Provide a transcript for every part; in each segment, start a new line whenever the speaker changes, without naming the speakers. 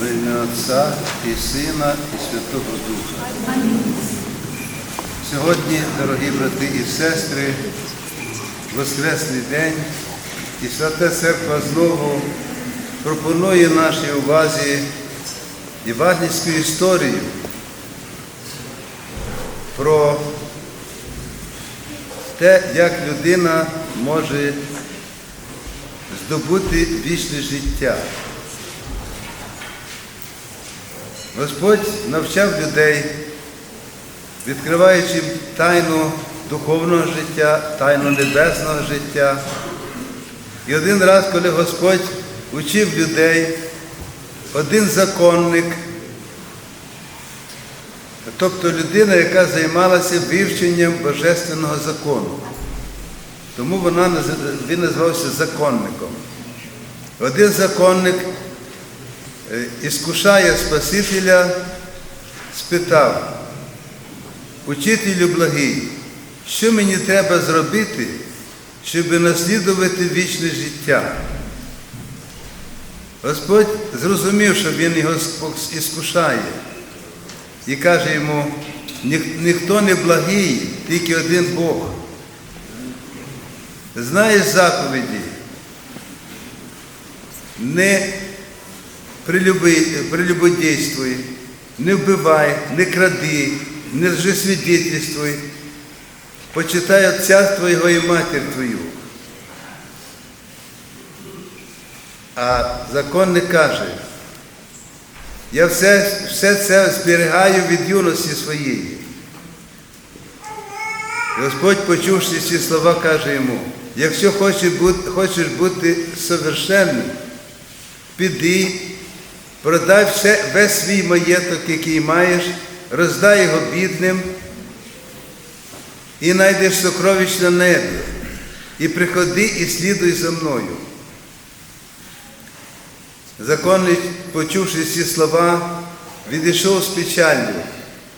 В ім'я Отця і Сина, і Святого Духа. Сьогодні, дорогі брати і сестри, Воскресний день, і Свята Церква знову пропонує нашій увазі євангельську історію про те, як людина може здобути вічне життя. Господь навчав людей, відкриваючи тайну духовного життя, тайну небесного життя. І один раз, коли Господь учив людей, один законник, тобто людина, яка займалася вивченням божественного закону. Тому вона, він називався законником. Один законник іскушає Спасителя, спитав, Учителю благий, що мені треба зробити, щоб наслідувати вічне життя? Господь зрозумів, що він його іскушає, і каже йому, «Ніх- ніхто не благий, тільки один Бог. Знаєш заповіді, не прелюбодействуй, не вбивай, не кради, не лжесвидетельствуй, почитай отця твого і матір твою. А законник каже, я все, все це зберігаю від юності своєї. Господь, почувши ці слова, каже йому, якщо хочеш бути, хочеш бути совершенним, піди, продай все, весь свій маєток, який маєш, роздай його бідним і знайдеш сокровищ на небі. І приходи і слідуй за мною. Законник, почувши ці слова, відійшов з печаллю,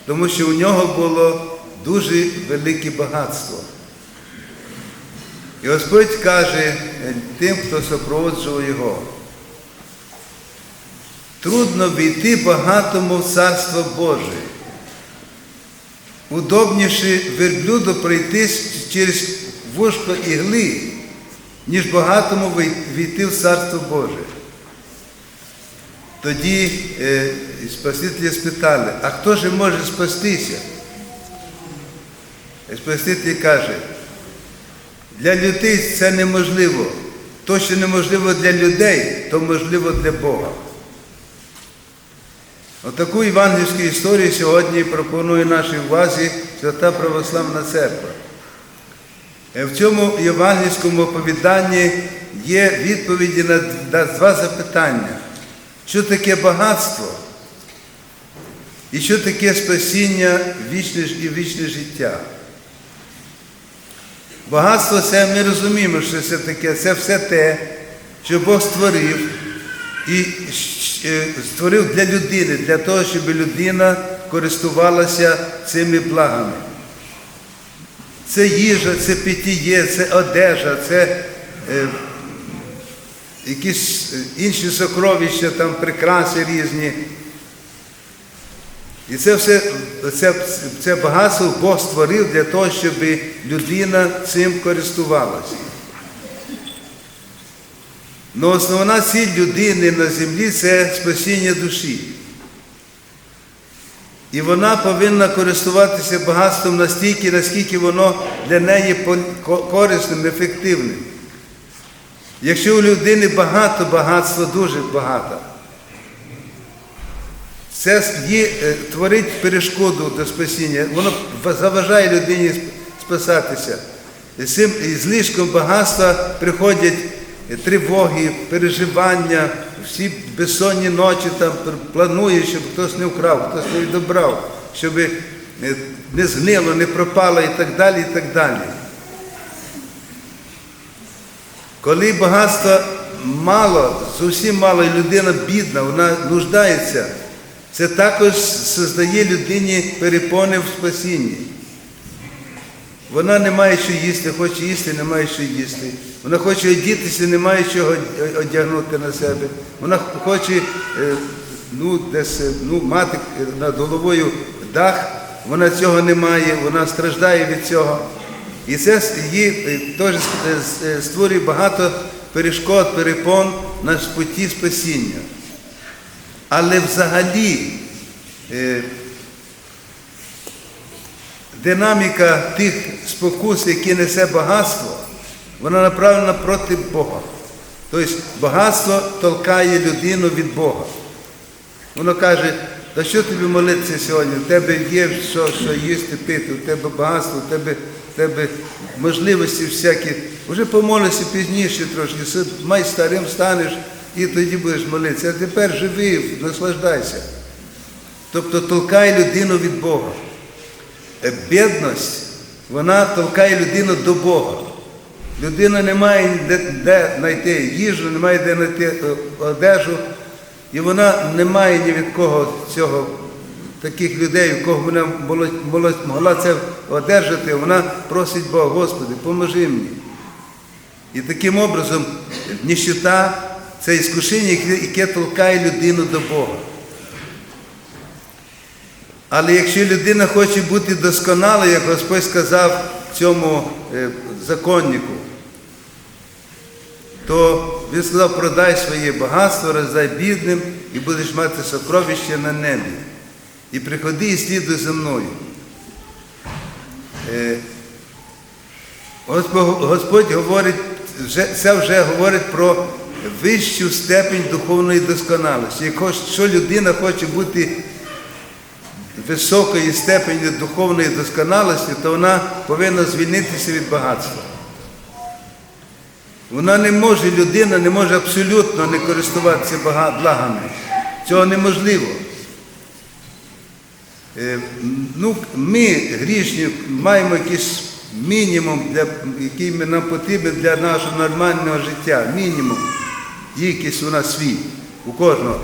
тому що у нього було дуже велике багатство. І Господь каже тим, хто супроводжував його, трудно війти багатому в Царство Боже. Удобніше верблюду пройти через вушко ігли, ніж багатому війти в Царство Боже. Тоді е, Спасителя спитали, а хто ж може спастися? Спаситель каже, для людей це неможливо. То, що неможливо для людей, то можливо для Бога. Отаку євангельську історію сьогодні пропонує нашій увазі Свята Православна Церква. Е, В цьому євангельському оповіданні є відповіді на два запитання. Що таке багатство? І що таке спасіння вічне і вічне життя? Багатство це ми розуміємо, що це таке, це все те, що Бог створив і створив для людини, для того, щоб людина користувалася цими благами. Це їжа, це питіє, це одежа, це е, якісь е, інші сокровища, там прикраси різні. І це все, це, це багатство Бог створив для того, щоб людина цим користувалася. Но основна ціль людини на землі це спасіння душі. І вона повинна користуватися багатством настільки, наскільки воно для неї корисним, ефективним. Якщо у людини багато багатства, дуже багато, це е, творить перешкоду до спасіння, воно заважає людині спасатися. І з цим і злишком багатства приходять тривоги, переживання, всі безсонні ночі там планують, щоб хтось не вкрав, хтось не відобрав, щоб е, не згнило, не пропало і так далі, і так далі. Коли багатства мало, зовсім мало, і людина бідна, вона нуждається, це також создає людині перепони в спасінні. Вона не має що їсти, хоче їсти, не має що їсти. Вона хоче одітися, не має чого одягнути на себе. Вона хоче е, ну, десь е, ну, мати над головою дах, вона цього не має, вона страждає від цього. І це е, теж е, е, створює багато перешкод, перепон на путі спасіння. Але взагалі е, динаміка тих спокус, які несе багатство, вона направлена проти Бога. Тобто багатство толкає людину від Бога. Воно каже, та що тобі молитися сьогодні? У тебе є що, що їсти, пити, у тебе багатство, у тебе, у тебе можливості всякі. Вже помолися пізніше трошки, май старим станеш і тоді будеш молитися. А тепер живи, наслаждайся. Тобто толкає людину від Бога. Е, Бідність, вона толкає людину до Бога. Людина не має де, знайти їжу, не має де знайти е, одежу, і вона не має ні від кого цього, таких людей, у кого вона могла це одержати, вона просить Бога, Господи, поможи мені. І таким образом ніщита це іскушення, яке толкає людину до Бога. Але якщо людина хоче бути досконалою, як Господь сказав цьому е, законнику, то він сказав, продай своє багатство, роздай бідним і будеш мати сокровище на небі. І приходи і слідуй за мною. Е, Господь, говорить, це вже говорить про вищу степень духовної досконалості. Якщо людина хоче бути високої степені духовної досконалості, то вона повинна звільнитися від багатства. Вона не може, людина не може абсолютно не користуватися благами. Цього неможливо. Е, Ну, ми, грішні, маємо якийсь мінімум, для, який нам потрібен для нашого нормального життя. Мінімум. Якийсь у нас свій, у кожного.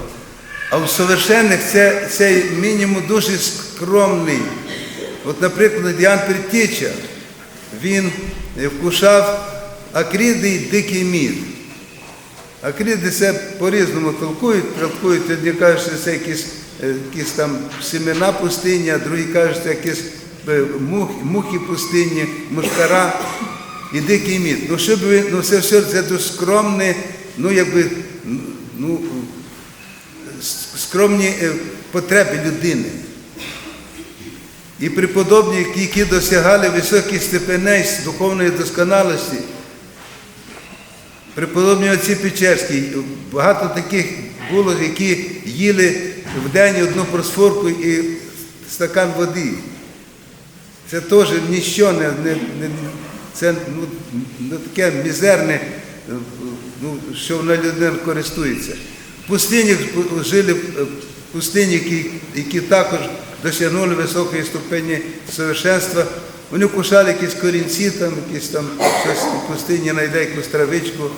А у совершенних це, цей мінімум дуже скромний. От, наприклад, Ян Притіча, він вкушав акриди і дикий мід. Акриди це по-різному толкують, толкують, одні кажуть, що це якісь, е, якісь там семена пустині, а другі кажуть, що якісь е, мух, мухи пустині, мушкара і дикий мід. Ну, щоб ви, ну це все це дуже скромне, ну якби, ну, скромні е, потреби людини. І преподобні, які- досягали високих степеней духовної досконалості, преподобні отці Печерські, багато таких було, які їли в день одну просфорку і стакан води. Це теж ніщо не, не, не це ну, ну, таке мізерне, е, ну, що вона людина користується. Пустині жили е, пустині, які, які також досягнули високої ступені совершенства. Вони кушали якісь корінці, там, якісь там щось в пустині знайде якусь травичку.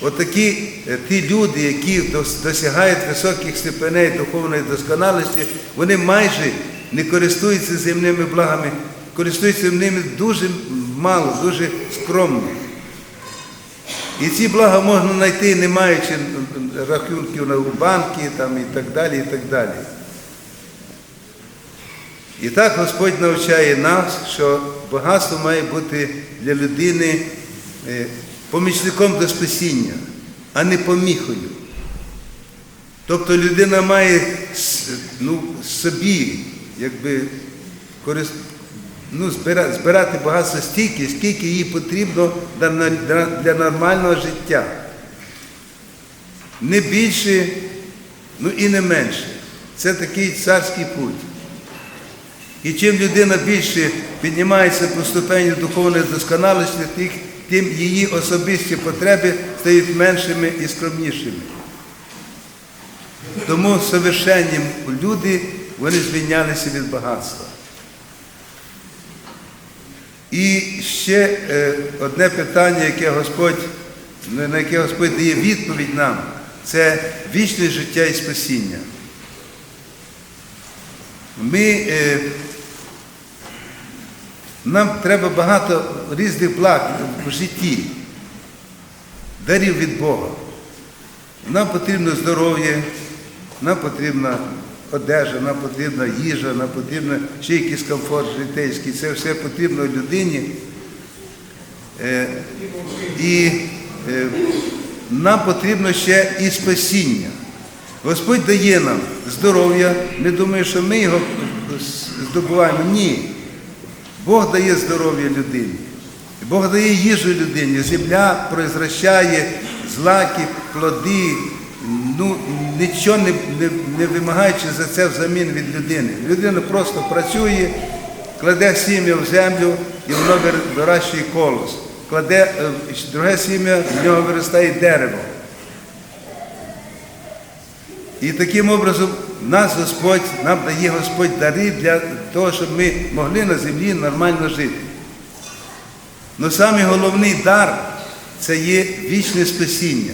Отакі е, ті люди, які досягають високих степеней духовної досконалості, вони майже не користуються земними благами, користуються ними дуже мало, дуже скромно. І ці блага можна знайти, не маючи рахунків на банки там, і так далі. і так далі. І так Господь навчає нас, що багатство має бути для людини е, помічником до спасіння, а не поміхою. Тобто людина має ну, собі якби, ну, збира- збирати багатство стільки, скільки їй потрібно для, нормального життя. Не більше, ну і не менше. Це такий царський путь. І чим людина більше піднімається по ступені духовної досконалості, тим її особисті потреби стають меншими і скромнішими. Тому совершенні люди вони звільнялися від багатства. І ще е, одне питання, яке Господь, на яке Господь дає відповідь нам, це вічне життя і спасіння. Ми, е, нам треба багато різних благ в житті, дарів від Бога. Нам потрібно здоров'я, нам потрібна одежа, нам потрібна їжа, нам потрібна ще якийсь комфорт житейський. Це все потрібно людині. Е, І е, нам потрібно ще і спасіння. Господь дає нам здоров'я. Ми думаємо, що ми його здобуваємо. Ні. Бог дає здоров'я людині. Бог дає їжу людині. Земля произвращає злаки, плоди, ну, нічого не, не, не вимагаючи за це взамін від людини. Людина просто працює, кладе сім'я в землю і воно вир- вирощує колос. Кладе е, друге сім'я, в нього виростає дерево. І таким образом нас Господь, нам дає Господь дари для того, щоб ми могли на землі нормально жити. Але самий головний дар це є вічне спасіння.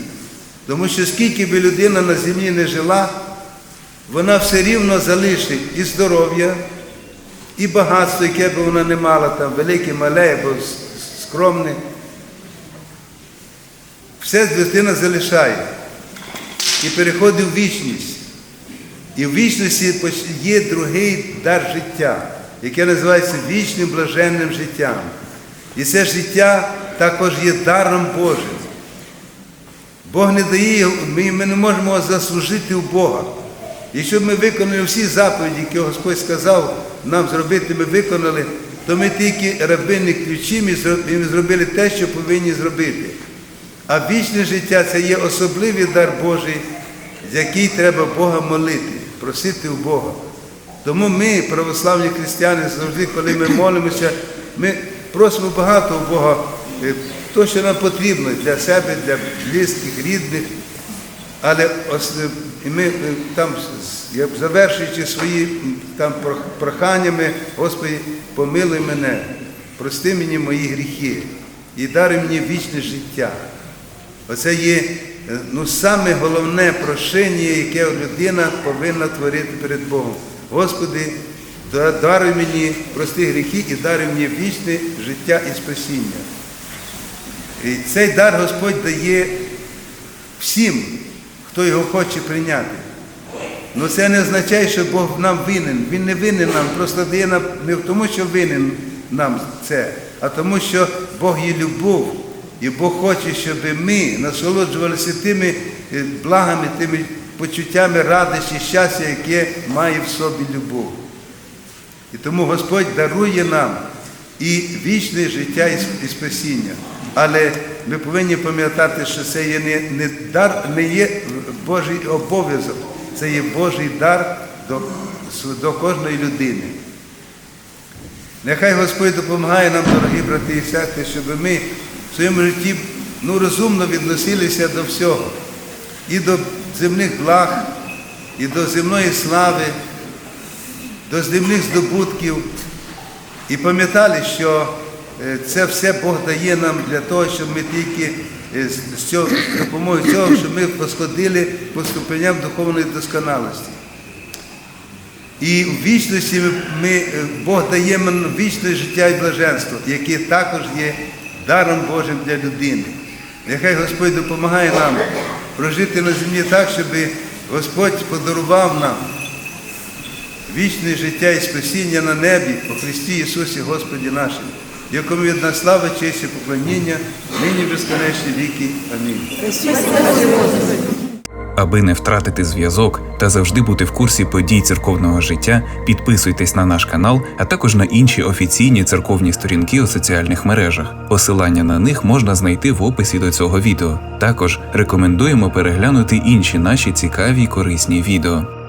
Тому що скільки би людина на землі не жила, вона все рівно залишить і здоров'я, і багатство, яке б вона не мала, там велике, мале або скромне. Все дитина залишає і переходить в вічність. І в вічності є другий дар життя, яке називається вічним блаженним життям. І це життя також є даром Божим. Бог не дає, ми, ми не можемо заслужити у Бога. Якщо ми виконали всі заповіді, які Господь сказав нам зробити, ми виконали, то ми тільки рабини ключі, ми зробили те, що повинні зробити. А вічне життя це є особливий дар Божий, за який треба Бога молити, просити у Бога. Тому ми, православні християни, завжди, коли ми молимося, ми просимо багато у Бога, е, то, що нам потрібно для себе, для близьких, рідних. Але ми е, там, завершуючи свої там проханнями, Господи, помилуй мене, прости мені мої гріхи і даруй мені вічне життя. Оце є е, ну, саме головне прошення, яке людина повинна творити перед Богом. Господи, да- даруй мені прості гріхи і даруй мені вічне життя і спасіння. І цей дар Господь дає всім, хто його хоче прийняти. Ну це не означає, що Бог нам винен. Він не винен нам, просто дає нам не тому, що винен нам це, а тому, що Бог є любов. І Бог хоче, щоб ми насолоджувалися тими е, благами, тими почуттями радості, щастя, яке має в собі любов. І тому Господь дарує нам і вічне життя, і спасіння. Але ми повинні пам'ятати, що це є не, не дар, не є Божий обов'язок, це є Божий дар до, до кожної людини. Нехай Господь допомагає нам, дорогі брати і сестри, щоб ми в своєму житті ну, розумно відносилися до всього. І до земних благ, і до земної слави, до земних здобутків. І пам'ятали, що це все Бог дає нам для того, щоб ми тільки е, з- цього, з допомогою цього, щоб ми посходили по ступеням духовної досконалості. І в вічності ми, е, Бог дає нам вічне життя і блаженство, яке також є даром Божим для людини. Нехай Господь допомагає нам прожити на землі так, щоб Господь подарував нам вічне життя і спасіння на небі по Христі Ісусі Господі нашим, якому від нас слава, честь і поклоніння, нині безконечні віки. Амінь.
Аби не втратити зв'язок та завжди бути в курсі подій церковного життя, підписуйтесь на наш канал, а також на інші офіційні церковні сторінки у соціальних мережах. Посилання на них можна знайти в описі до цього відео. Також рекомендуємо переглянути інші наші цікаві й корисні відео.